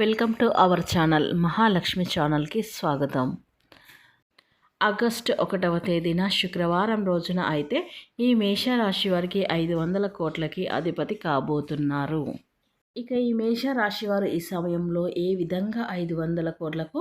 Welcome to our channel Mahalakshmi ఛానల్కి స్వాగతం. August ఒకటవ తేదీన శుక్రవారం రోజున అయితే ఈ మేషరాశి వారికి ఐదు వందల కోట్లకి అధిపతి కాబోతున్నారు. ఇక ఈ మేషరాశివారు ఈ సమయంలో ఏ విధంగా ఐదు వందల కోట్లకు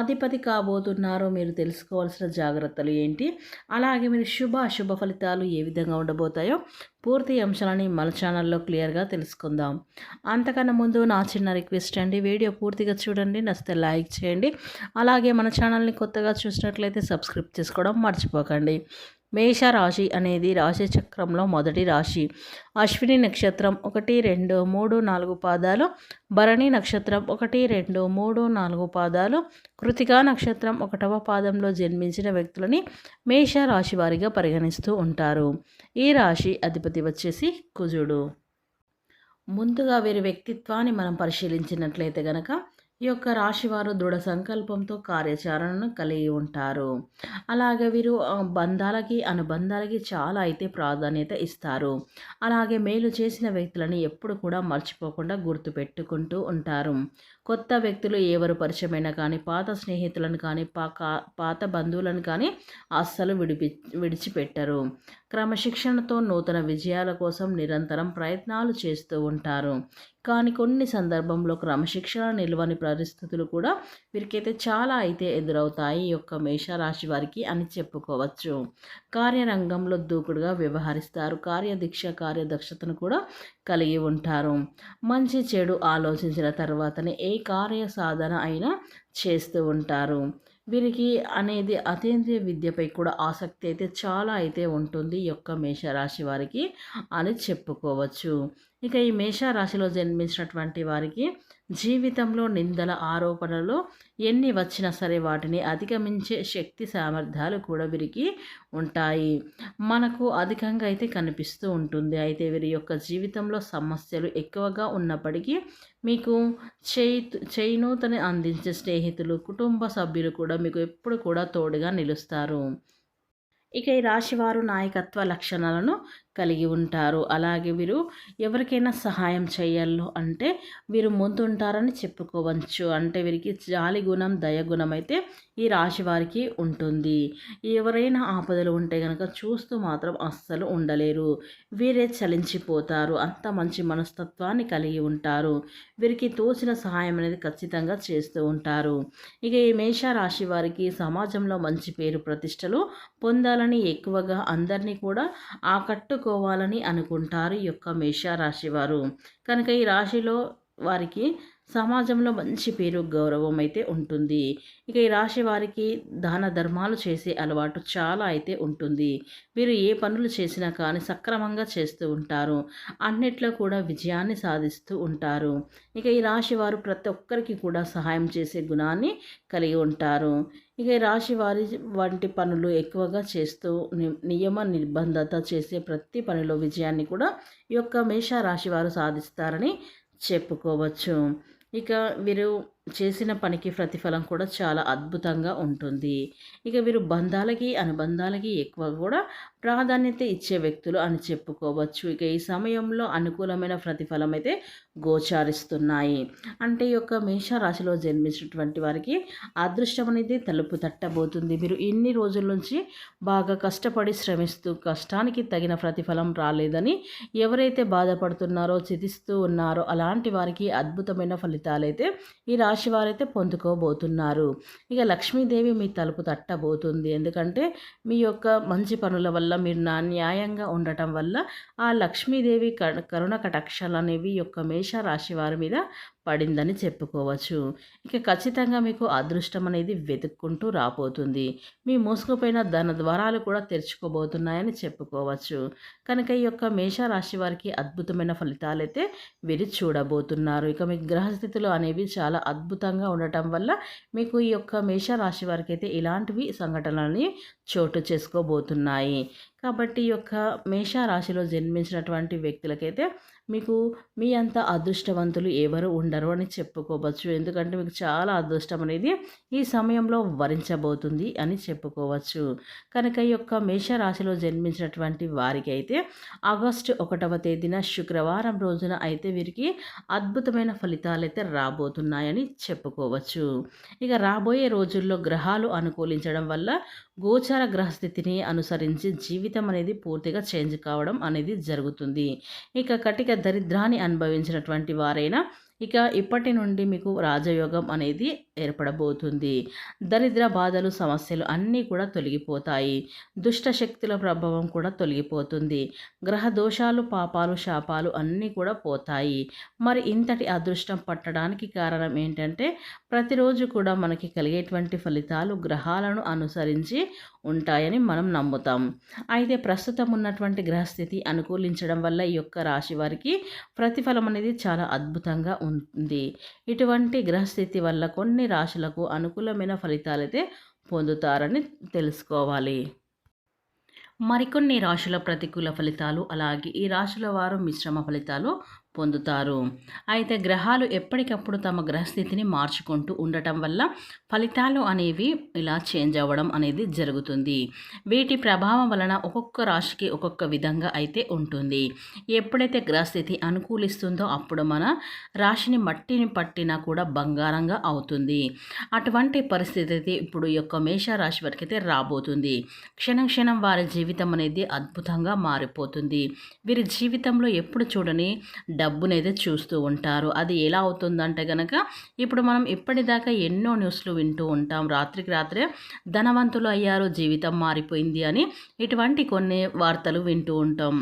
అధిపతి కాబోతున్నారో మీరు తెలుసుకోవాల్సిన జాగ్రత్తలు ఏంటి? అలాగే మీరు శుభ అశుభ ఫలితాలు ఏ విధంగా ఉండబోతాయో పూర్తి అంశాలని మన ఛానల్లో క్లియర్గా తెలుసుకుందాం. అంతకన్నా ముందు నా చిన్న రిక్వెస్ట్ అండి వీడియో పూర్తిగా చూడండి నచ్చితే లైక్ చేయండి. అలాగే మన ఛానల్ని కొత్తగా చూసినట్లయితే సబ్స్క్రైబ్ చేసుకోవడం మర్చిపోకండి. మేషరాశి అనేది రాశి చక్రంలో మొదటి రాశి. అశ్విని నక్షత్రం ఒకటి రెండు మూడు నాలుగు పాదాలు. భరణి నక్షత్రం ఒకటి రెండు మూడు నాలుగు పాదాలు. కృతికా నక్షత్రం ఒకటవ పాదంలో జన్మించిన వ్యక్తులని మేషరాశి వారిగా పరిగణిస్తూ ఉంటారు. ఈ రాశి అధిపతి వచ్చేసి కుజుడు. ముందుగా వీరి వ్యక్తిత్వాన్ని మనం పరిశీలించినట్లయితే గనక ఈ యొక్క రాశివారు దృఢ సంకల్పంతో కార్యాచరణను కలిగి ఉంటారు. అలాగే వీరు బంధాలకి అనుబంధాలకి చాలా అయితే ప్రాధాన్యత ఇస్తారు. అలాగే మేలు చేసిన వ్యక్తులని ఎప్పుడు కూడా మర్చిపోకుండా గుర్తుపెట్టుకుంటూ ఉంటారు. కొత్త వ్యక్తులు ఎవరు పరిచయమైనా కానీ పాత స్నేహితులను కానీ పాత బంధువులను కానీ అస్సలు విడిపి విడిచిపెట్టరు. క్రమశిక్షణతో నూతన విజయాల కోసం నిరంతరం ప్రయత్నాలు చేస్తూ ఉంటారు. కానీ కొన్ని సందర్భంలో క్రమశిక్షణ నిల్వని పరిస్థితులు కూడా వీరికైతే చాలా అయితే ఎదురవుతాయి ఈ యొక్క మేషరాశి వారికి అని చెప్పుకోవచ్చు. కార్యరంగంలో దూకుడుగా వ్యవహరిస్తారు. కార్యదీక్ష కార్యదక్షతను కూడా కలిగి ఉంటారు. మంచి చెడు ఆలోచించిన తర్వాతనే ఏ కార్య సాధన అయినా చేస్తూ ఉంటారు. వీరికి అనేది అతీంద్రియ విద్యపై కూడా ఆసక్తి అయితే చాలా అయితే ఉంటుంది ఈ యొక్క మేషరాశి వారికి అని చెప్పుకోవచ్చు. ఇక ఈ మేషరాశిలో జన్మించినటువంటి వారికి జీవితంలో నిందల ఆరోపణలు ఎన్ని వచ్చినా సరే వాటిని అధిగమించే శక్తి సామర్థ్యాలు కూడా వీరికి ఉంటాయి. మనకు అధికంగా అయితే కనిపిస్తూ ఉంటుంది. అయితే వీరి యొక్క జీవితంలో సమస్యలు ఎక్కువగా ఉన్నప్పటికీ మీకు చేయి చేయినూతని అందించే స్నేహితులు కుటుంబ సభ్యులు కూడా మీకు ఎప్పుడు కూడా తోడుగా నిలుస్తారు. ఇక ఈ రాశివారు నాయకత్వ లక్షణాలను కలిగి ఉంటారు. అలాగే వీరు ఎవరికైనా సహాయం చేయాలో అంటే వీరు ముందుంటారని చెప్పుకోవచ్చు. అంటే వీరికి జాలి గుణం దయగుణం అయితే ఈ రాశి వారికి ఉంటుంది. ఎవరైనా ఆపదలు ఉంటే కనుక చూస్తూ మాత్రం అస్సలు ఉండలేరు. వీరే చలించిపోతారు. అంత మంచి మనస్తత్వాన్ని కలిగి ఉంటారు. వీరికి తోచిన సహాయం అనేది ఖచ్చితంగా చేస్తూ ఉంటారు. ఇక ఈ మేష రాశి వారికి సమాజంలో మంచి పేరు ప్రతిష్టలు పొందాలని ఎక్కువగా అందరినీ కూడా ఆకట్టుకోవాలని అనుకుంటారు ఈ యొక్క మేషరాశి వారు. కనుక ఈ రాశిలో వారికి సమాజంలో మంచి పేరు గౌరవం అయితే ఉంటుంది. ఇక ఈ రాశి వారికి దాన ధర్మాలు చేసే అలవాటు చాలా అయితే ఉంటుంది. వీరు ఏ పనులు చేసినా కానీ సక్రమంగా చేస్తూ ఉంటారు. అన్నిట్లో కూడా విజయాన్ని సాధిస్తూ ఉంటారు. ఇక ఈ రాశి వారు ప్రతి ఒక్కరికి కూడా సహాయం చేసే గుణాన్ని కలిగి ఉంటారు. ఇక ఈ రాశి వారి వంటి పనులు ఎక్కువగా చేస్తూ నియమ నిర్బంధత చేసే ప్రతి పనిలో విజయాన్ని కూడా ఈ యొక్క మేష రాశి వారు సాధిస్తారని చెప్పుకోవచ్చు. ఇక వీరు చేసిన పనికి ప్రతిఫలం కూడా చాలా అద్భుతంగా ఉంటుంది. ఇక వీరు బంధాలకి అనుబంధాలకి ఎక్కువ కూడా ప్రాధాన్యత ఇచ్చే వ్యక్తులు అని చెప్పుకోవచ్చు. ఇక ఈ సమయంలో అనుకూలమైన ప్రతిఫలం అయితే గోచారిస్తున్నాయి. అంటే ఈ యొక్క మేషరాశిలో జన్మించినటువంటి వారికి అదృష్టం అనేది తలుపు తట్టబోతుంది. మీరు ఇన్ని రోజుల నుంచి బాగా కష్టపడి శ్రమిస్తూ కష్టానికి తగిన ప్రతిఫలం రాలేదని ఎవరైతే బాధపడుతున్నారో చితిస్తూ ఉన్నారో అలాంటి వారికి అద్భుతమైన ఫలితాలైతే ఈ రాశి రాశి వారైతే పొందుకోబోతున్నారు. ఇక లక్ష్మీదేవి మీ తలుపు తట్టబోతుంది. ఎందుకంటే మీ యొక్క మంచి పనుల వల్ల మీరు నా న్యాయంగా ఉండటం వల్ల ఆ లక్ష్మీదేవి కరుణ కటాక్షాలు అనేవి యొక్క మేష రాశి వారి మీద పడిందని చెప్పుకోవచ్చు. ఇక ఖచ్చితంగా మీకు అదృష్టం అనేది వెతుక్కుంటూ రాబోతుంది. మీ మూసుకుపోయిన ధన ద్వారాలు కూడా తెరుచుకోబోతున్నాయని చెప్పుకోవచ్చు. కనుక ఈ యొక్క మేషరాశి వారికి అద్భుతమైన ఫలితాలు అయితే వీరు చూడబోతున్నారు. ఇక మీ గ్రహస్థితులు అనేవి చాలా అద్భుతంగా ఉండటం వల్ల మీకు ఈ యొక్క మేషరాశి వారికి అయితే ఇలాంటివి సంఘటనలని చోటు చేసుకోబోతున్నాయి. కాబట్టి ఈ యొక్క మేషరాశిలో జన్మించినటువంటి వ్యక్తులకైతే మీకు మీ అంత అదృష్టవంతులు ఎవరు ఉండరు అని చెప్పుకోవచ్చు. ఎందుకంటే మీకు చాలా అదృష్టం అనేది ఈ సమయంలో వరించబోతుంది అని చెప్పుకోవచ్చు. కనుక ఈ యొక్క మేషరాశిలో జన్మించినటువంటి వారికి అయితే ఆగస్టు ఒకటవ తేదీన శుక్రవారం రోజున అయితే వీరికి అద్భుతమైన ఫలితాలు అయితే రాబోతున్నాయని చెప్పుకోవచ్చు. ఇక రాబోయే రోజుల్లో గ్రహాలు అనుకూలించడం వల్ల గోచార గ్రహస్థితిని అనుసరించి జీవితం అనేది పూర్తిగా చేంజ్ కావడం అనేది జరుగుతుంది. ఇక కటిక దరిద్రాన్ని అనుభవించినటువంటి వారైనా ఇక ఇప్పటి నుండి మీకు రాజయోగం అనేది ఏర్పడబోతుంది. దరిద్ర బాధలు సమస్యలు అన్నీ కూడా తొలగిపోతాయి. దుష్ట శక్తుల ప్రభావం కూడా తొలగిపోతుంది. గ్రహ దోషాలు పాపాలు శాపాలు అన్నీ కూడా పోతాయి. మరి ఇంతటి అదృష్టం పట్టడానికి కారణం ఏంటంటే ప్రతిరోజు కూడా మనకి కలిగేటువంటి ఫలితాలు గ్రహాలను అనుసరించి ఉంటాయని మనం నమ్ముతాం. అయితే ప్రస్తుతం ఉన్నటువంటి గ్రహస్థితి అనుకూలించడం వల్ల ఈ యొక్క రాశి వారికి ప్రతిఫలం అనేది చాలా అద్భుతంగా ఉంది. ఇటువంటి గ్రహస్థితి వల్ల కొన్ని రాశులకు అనుకూలమైన ఫలితాలైతే పొందుతారని తెలుసుకోవాలి. మరికొన్ని రాశుల ప్రతికూల ఫలితాలు అలాగే ఈ రాశుల వారు మిశ్రమ ఫలితాలు పొందుతారు. అయితే గ్రహాలు ఎప్పటికప్పుడు తమ గ్రహస్థితిని మార్చుకుంటూ ఉండటం వల్ల ఫలితాలు అనేవి ఇలా చేంజ్ అవ్వడం అనేది జరుగుతుంది. వీటి ప్రభావం వలన ఒక్కొక్క రాశికి ఒక్కొక్క విధంగా అయితే ఉంటుంది. ఎప్పుడైతే గ్రహస్థితి అనుకూలిస్తుందో అప్పుడు మన రాశిని మట్టిని పట్టినా కూడా బంగారంగా అవుతుంది. అటువంటి పరిస్థితి ఇప్పుడు యొక్క మేషరాశి వరకు అయితే రాబోతుంది. క్షణం క్షణం వారి జీవితం అనేది అద్భుతంగా మారిపోతుంది. వీరి జీవితంలో ఎప్పుడు చూడని డబ్బునైతే చూస్తూ ఉంటారు. అది ఎలా అవుతుందంటే కనుక ఇప్పుడు మనం ఇప్పటిదాకా ఎన్నో న్యూస్లు వింటూ ఉంటాం. రాత్రికి రాత్రే ధనవంతులు అయ్యారు జీవితం మారిపోయింది అని ఇటువంటి కొన్ని వార్తలు వింటూ ఉంటాం.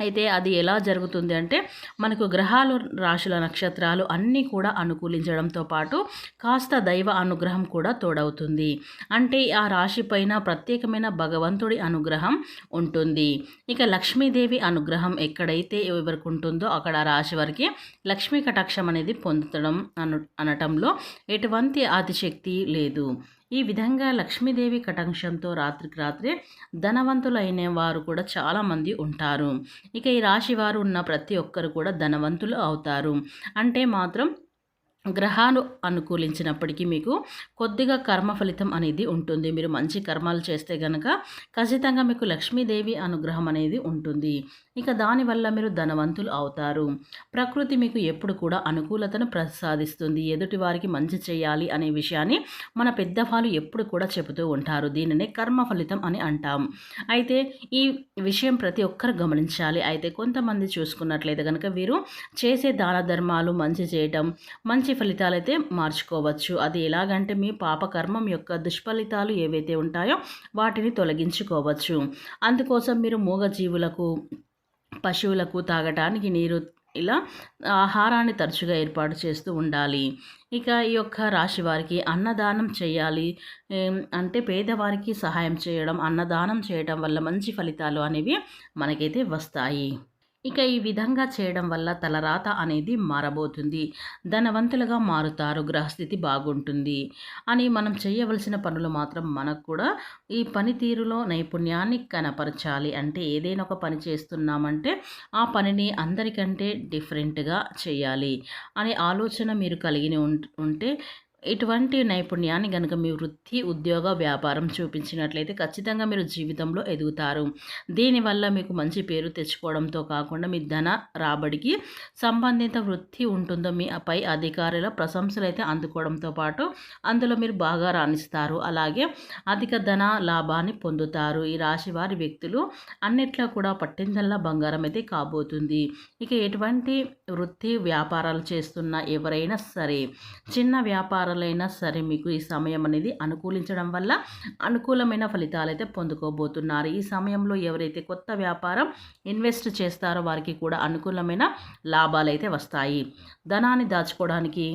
అయితే అది ఎలా జరుగుతుంది అంటే మనకు గ్రహాలు రాశుల నక్షత్రాలు అన్నీ కూడా అనుకూలించడంతో పాటు కాస్త దైవ అనుగ్రహం కూడా తోడవుతుంది. అంటే ఆ రాశి పైన ప్రత్యేకమైన భగవంతుడి అనుగ్రహం ఉంటుంది. ఇక లక్ష్మీదేవి అనుగ్రహం ఎక్కడైతే ఎవరికి ఉంటుందో అక్కడ రాశి వారికి లక్ష్మీ కటాక్షం అనేది పొందడం అను అనటంలో ఎటువంటి అతిశక్తి లేదు. ఈ విధంగా లక్ష్మీదేవి కటాంక్షంతో రాత్రికి రాత్రే ధనవంతులైన వారు కూడా చాలామంది ఉంటారు. ఇక ఈ రాశి వారు ఉన్న ప్రతి ఒక్కరు కూడా ధనవంతులు అవుతారు. అంటే మాత్రం గ్రహాలు అనుకూలించినప్పటికీ మీకు కొద్దిగా కర్మ ఫలితం అనేది ఉంటుంది. మీరు మంచి కర్మాలు చేస్తే గనక ఖచ్చితంగా మీకు లక్ష్మీదేవి అనుగ్రహం అనేది ఉంటుంది. ఇక దానివల్ల మీరు ధనవంతులు అవుతారు. ప్రకృతి మీకు ఎప్పుడు కూడా అనుకూలతను ప్రసాదిస్తుంది. ఎదుటి వారికి మంచి చేయాలి అనే విషయాన్ని మన పెద్దవాళ్ళు ఎప్పుడు కూడా చెబుతూ ఉంటారు. దీనినే కర్మ ఫలితం అని అంటాం. అయితే ఈ విషయం ప్రతి ఒక్కరు గమనించాలి. అయితే కొంతమంది చూసుకున్నట్లయితే కనుక వీరు చేసే దాన ధర్మాలు మంచి చేయటం మంచి ఫలితాలు అయితే మార్చుకోవచ్చు. అది ఎలాగంటే మీ పాపకర్మం యొక్క దుష్ఫలితాలు ఏవైతే ఉంటాయో వాటిని తొలగించుకోవచ్చు. అందుకోసం మీరు మూగజీవులకు పశువులకు తాగటానికి నీరు ఇలా ఆహారాన్ని తరచుగా ఏర్పాటు చేస్తూ ఉండాలి. ఇక ఈ యొక్క రాశి వారికి అన్నదానం చేయాలి. అంటే పేదవారికి సహాయం చేయడం అన్నదానం చేయడం వల్ల మంచి ఫలితాలు అనేవి మనకైతే వస్తాయి. ఇక ఈ విధంగా చేయడం వల్ల తలరాత అనేది మారబోతుంది. ధనవంతులుగా మారుతారు గ్రహస్థితి బాగుంటుంది అని మనం చేయవలసిన పనులు మాత్రం మనకు కూడా ఈ పనితీరులో నైపుణ్యాన్ని కనపరచాలి. అంటే ఏదైనా ఒక పని చేస్తున్నామంటే ఆ పనిని అందరికంటే డిఫరెంట్గా చేయాలి అనే ఆలోచన మీరు కలిగి ఉంటే ఇటువంటి నైపుణ్యాన్ని కనుక మీ వృత్తి ఉద్యోగ వ్యాపారం చూపించినట్లయితే ఖచ్చితంగా మీరు జీవితంలో ఎదుగుతారు. దీనివల్ల మీకు మంచి పేరు తెచ్చుకోవడంతో కాకుండా మీ ధన రాబడికి సంబంధిత వృత్తి ఉంటుందో మీ పై అధికారుల ప్రశంసలు అయితే అందుకోవడంతో పాటు అందులో మీరు బాగా రాణిస్తారు. అలాగే అధిక ధన లాభాన్ని పొందుతారు. ఈ రాశి వారి వ్యక్తులు అన్నిట్లో కూడా పట్టిందల్లా బంగారం అయితే కాబోతుంది. ఇక ఎటువంటి వృత్తి వ్యాపారాలు చేస్తున్న ఎవరైనా సరే చిన్న వ్యాపారం వ్యాపారాలైనా సరే మీకు ఈ సమయం అనేది అనుకూలించడం వల్ల అనుకూలమైన ఫలితాలు అయితే పొందుకోబోతున్నారు. ఈ సమయంలో ఎవరైతే కొత్త వ్యాపారం ఇన్వెస్ట్ చేస్తారో వారికి కూడా అనుకూలమైన లాభాలు అయితే వస్తాయి. ధనాన్ని దాచుకోవడానికి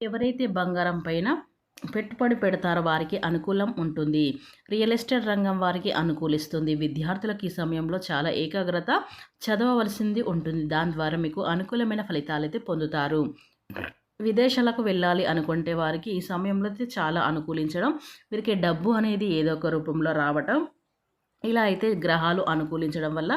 ఎవరైతే బంగారం పైన పెట్టుబడి పెడతారో వారికి అనుకూలం ఉంటుంది. రియల్ ఎస్టేట్ రంగం వారికి అనుకూలిస్తుంది. విద్యార్థులకు ఈ సమయంలో చాలా ఏకాగ్రత చదవవలసింది ఉంటుంది. దాని ద్వారా మీకు అనుకూలమైన ఫలితాలు అయితే పొందుతారు. విదేశాలకు వెళ్ళాలి అనుకుంటే వారికి ఈ సమయంలో అయితే చాలా అనుకూలించడం. వీరికి డబ్బు అనేది ఏదో ఒక రూపంలో రావటం. ఇలా అయితే గ్రహాలు అనుకూలించడం వల్ల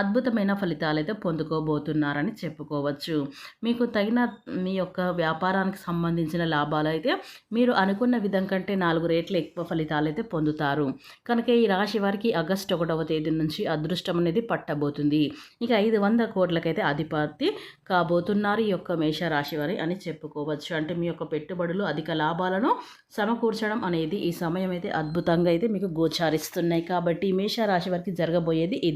అద్భుతమైన ఫలితాలు అయితే పొందుకోబోతున్నారని చెప్పుకోవచ్చు. మీకు తగిన మీ యొక్క వ్యాపారానికి సంబంధించిన లాభాలు అయితే మీరు అనుకున్న విధం కంటే నాలుగు రేట్లు ఎక్కువ ఫలితాలు అయితే పొందుతారు. కనుక ఈ రాశి వారికి ఆగస్టు ఒకటవ తేదీ నుంచి అదృష్టం అనేది పట్టబోతుంది. ఇక ఐదు వందల కోట్లకైతే అధిపతి కాబోతున్నారు ఈ యొక్క మేష రాశి వారి అని చెప్పుకోవచ్చు. అంటే మీ యొక్క పెట్టుబడులు అధిక లాభాలను సమకూర్చడం అనేది ఈ సమయం అయితే అద్భుతంగా అయితే మీకు గోచారిస్తున్నాయి. కాబట్టి మీ మేషరాశి వారికి జరగబోయేది ఇదే.